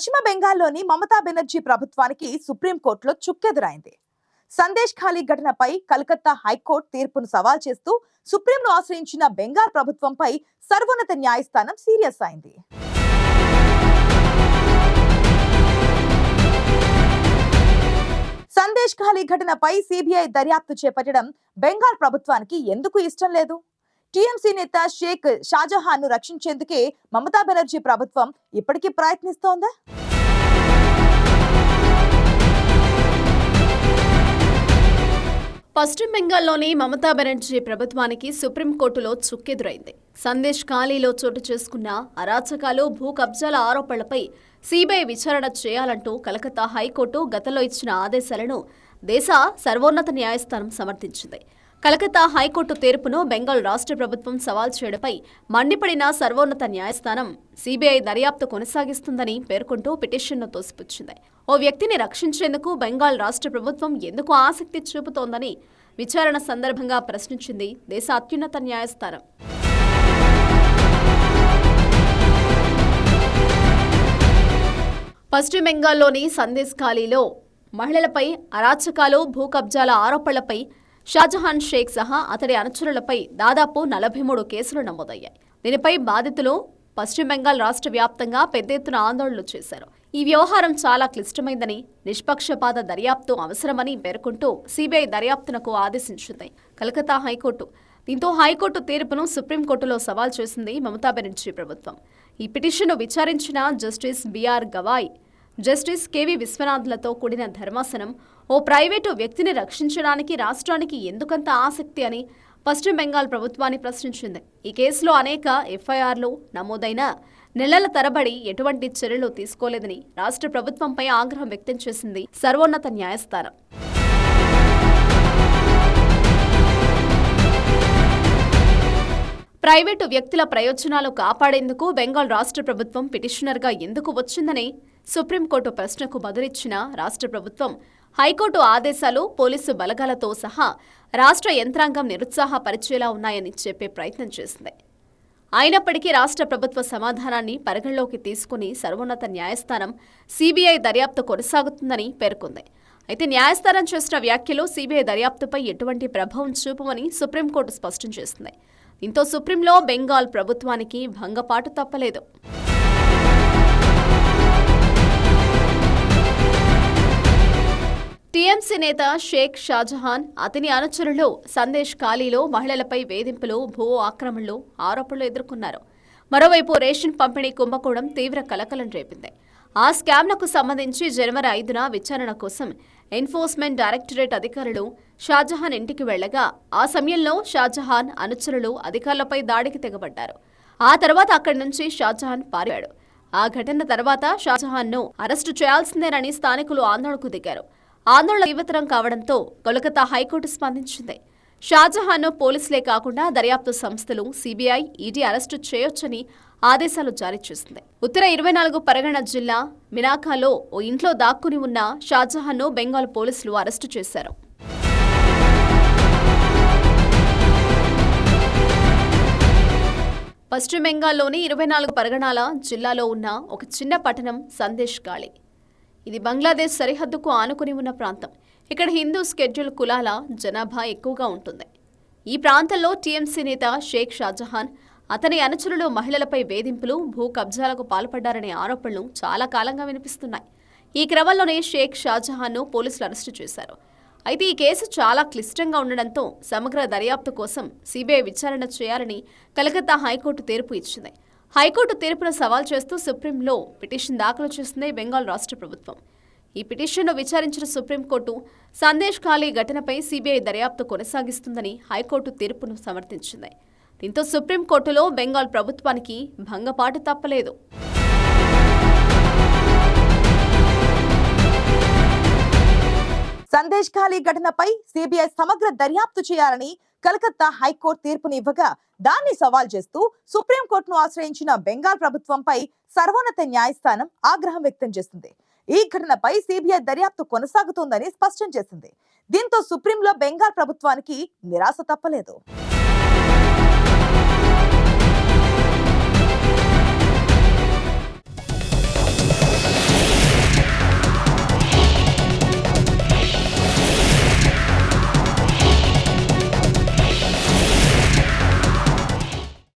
పశ్చిమ బెంగాల్లోని మమతా బెనర్జీ ప్రభుత్వానికి సుప్రీంకోర్టులో చుక్కెదురైంది. సందేశ్ ఖాళీ ఘటనపై కలకత్తా హైకోర్టు తీర్పును సవాల్ చేస్తూ సుప్రీంను ఆశ్రయించిన బెంగాల్ ప్రభుత్వంపై సర్వోన్నత న్యాయస్థానం సీరియస్ అయింది. సందేశ్ ఖాళీ ఘటనపై సిబిఐ దర్యాప్తు చేపట్టడం బెంగాల్ ప్రభుత్వానికి ఎందుకు ఇష్టం లేదు? టీఎంసీ నేత షేక్ షాజహాన్ను రక్షించేందుకే మమతా బెనర్జీ ప్రభుత్వం ఇప్పటికీ ప్రయత్నిస్తోందా? పశ్చిమ బెంగాల్లోని మమతా బెనర్జీ ప్రభుత్వానికి సుప్రీంకోర్టులో చుక్కెదురైంది. సందేశ్ ఖాళీలో చోటు చేసుకున్న అరాచకాలు భూ కబ్జాల ఆరోపణలపై సిబిఐ విచారణ చేయాలంటూ కలకత్తా హైకోర్టు గతంలో ఇచ్చిన ఆదేశాలను దేశ సర్వోన్నత న్యాయస్థానం సమర్థించింది. కలకత్తా హైకోర్టు తీర్పును బెంగాల్ రాష్ట్ర ప్రభుత్వం సవాల్ చేయడంపై మండిపడిన సర్వోన్నత న్యాయస్థానం సీబీఐ దర్యాప్తు కొనసాగిస్తుందని పేర్కొంటూ పిటిషన్ను తోసిపుచ్చింది. ఓ వ్యక్తిని రక్షించేందుకు బెంగాల్ రాష్ట్ర ప్రభుత్వం ఎందుకు ఆసక్తి చూపుతోందని విచారణ సందర్భంగా ప్రశ్నించింది దేశ అత్యున్నత న్యాయస్థానం. పశ్చిమ బెంగాల్లోని సందేశ్ ఖాళీలో మహిళలపై అరాచకాలు భూ కబ్జాల ఆరోపణలపై షాజహాన్ షేక్ సహా అతడి అనుచరులపై దాదాపు నలభై మూడు కేసులు నమోదయ్యాయి. దీనిపై బాధితులు పశ్చిమ బెంగాల్ రాష్ట్ర వ్యాప్తంగా పెద్ద ఎత్తున ఆందోళనలు చేశారు. ఈ వ్యవహారం చాలా క్లిష్టమైందని నిష్పక్షపాత దర్యాప్తు అవసరమని పేర్కొంటూ సిబిఐ దర్యాప్తునకు ఆదేశించింది కలకత్తా హైకోర్టు. దీంతో హైకోర్టు తీర్పును సుప్రీంకోర్టులో సవాల్ చేసింది మమతా బెనర్జీ ప్రభుత్వం. ఈ పిటిషన్ను విచారించిన justice BR Gavai justice KV విశ్వనాథ్లతో కూడిన ధర్మాసనం ఓ ప్రైవేటు వ్యక్తిని రక్షించడానికి రాష్ట్రానికి ఎందుకంత ఆసక్తి అని పశ్చిమ బెంగాల్ ప్రభుత్వాన్ని ప్రశ్నించింది. ఈ కేసులో అనేక ఎఫ్ఐఆర్లు నమోదైన నెలల తరబడి ఎటువంటి చర్యలు తీసుకోలేదని రాష్ట్ర ప్రభుత్వంపై ఆగ్రహం వ్యక్తం చేసింది సర్వోన్నత న్యాయస్థానం. ప్రైవేటు వ్యక్తుల ప్రయోజనాలు కాపాడేందుకు బెంగాల్ రాష్ట్ర ప్రభుత్వం పిటిషనర్గా ఎందుకు వచ్చిందని సుప్రీంకోర్టు ప్రశ్నకు బదులిచ్చిన రాష్ట్ర ప్రభుత్వం హైకోర్టు ఆదేశాలు పోలీసు బలగాలతో సహా రాష్ట్ర యంత్రాంగం నిరుత్సాహపరిచేలా ఉన్నాయని చెప్పే ప్రయత్నం చేసింది. అయినప్పటికీ రాష్ట్ర ప్రభుత్వ సమాధానాన్ని పరిగణలోకి తీసుకుని సర్వోన్నత న్యాయస్థానం సీబీఐ దర్యాప్తు కొనసాగుతుందని పేర్కొంది. అయితే న్యాయస్థానం చేసిన వ్యాఖ్యలు సీబీఐ దర్యాప్తుపై ఎటువంటి ప్రభావం చూపమని సుప్రీంకోర్టు స్పష్టం చేసింది. దీంతో సుప్రీంలో బెంగాల్ ప్రభుత్వానికి భంగపాటు తప్పలేదు. టీఎంసీ నేత షేక్ షాజహాన్ అతని అనుచరులు సందేశ్ ఖాళీలో మహిళలపై వేధింపులు భూ ఆక్రమణలు ఆరోపణలు ఎదుర్కొన్నారు. మరోవైపు రేషన్ పంపిణీ కుంభకోణం తీవ్ర కలకలం రేపింది. ఆ స్కామ్లకు సంబంధించి జనవరి ఐదున విచారణ కోసం ఎన్ఫోర్స్మెంట్ డైరెక్టరేట్ అధికారులు షాజహాన్ ఇంటికి వెళ్ళగా ఆ సమయంలో షాజహాన్ అనుచరులు అధికారులపై దాడికి తెగబడ్డారు. ఆ తర్వాత అక్కడి నుంచి షాజహాన్ పారాడు ఆ ఘటన తర్వాత షాజహాన్ను అరెస్టు చేయాల్సిందేనని స్థానికులు ఆందోళనకు దిగారు. ఆందోళన తీవ్రతరం కావడంతో కోలకతా హైకోర్టు స్పందించింది. షాజహాన్ పోలీసులే కాకుండా దర్యాప్తు సంస్థలు సిబిఐ ఈడీ అరెస్టు చేయొచ్చని ఆదేశాలు జారీ చేసింది. ఉత్తర ఇరవై నాలుగు పరగణ జిల్లా మినాకాలో ఓ ఇంట్లో దాక్కుని ఉన్న షాజహాన్ను బెంగాల్ పోలీసులు అరెస్టు చేశారు. పశ్చిమ బెంగాల్లోని ఇరవై నాలుగు పరగణాల జిల్లాలో ఉన్న ఒక చిన్న పట్టణం సందేశ్ గాళి ఇది బంగ్లాదేశ్ సరిహద్దుకు ఆనుకుని ఉన్న ప్రాంతం. ఇక్కడ హిందూ స్కెడ్యూల్ కులాల జనాభా ఎక్కువగా ఉంటుంది. ఈ ప్రాంతంలో టీఎంసీ నేత షేక్ షాజహాన్ అతని అనుచరులు మహిళలపై వేధింపులు భూ కబ్జాలకు పాల్పడ్డారనే ఆరోపణలు చాలా కాలంగా వినిపిస్తున్నాయి. ఈ క్రమంలోనే షేక్ షాజహాన్ను పోలీసులు అరెస్టు చేశారు. అయితే ఈ కేసు చాలా క్లిష్టంగా ఉండడంతో సమగ్ర దర్యాప్తు కోసం సిబిఐ విచారణ చేయాలని కలకత్తా హైకోర్టు తీర్పు ఇచ్చింది. హైకోర్టు తీర్పును సవాల్ చేస్తూ సుప్రీంలో పిటిషన్ దాఖలు చేసింది బెంగాల్ రాష్ట్ర ప్రభుత్వం. ఈ పిటిషన్ను విచారించిన సుప్రీంకోర్టు సందేశ్ ఖాళీ ఘటనపై సీబీఐ దర్యాప్తు కొనసాగిస్తుందని హైకోర్టు తీర్పును సమర్థించింది. దీంతో సుప్రీంకోర్టులో బెంగాల్ ప్రభుత్వానికి భంగపాటు తప్పలేదు. సందేశ్ ఖాళీ ఘటనపై సిబిఐ సమగ్ర దర్యాప్తు చేయాలని కలకత్తా హైకోర్టు తీర్పుని ఇవ్వగా దాన్ని సవాల్ చేస్తూ సుప్రీంకోర్టును ఆశ్రయించిన బెంగాల్ ప్రభుత్వంపై సర్వోన్నత న్యాయస్థానం ఆగ్రహం వ్యక్తం చేసింది ఈ ఘటనపై సిబిఐ దర్యాప్తు కొనసాగుతోందని స్పష్టం చేసింది. దీంతో సుప్రీంలో బెంగాల్ ప్రభుత్వానికి నిరాశ తప్పలేదు.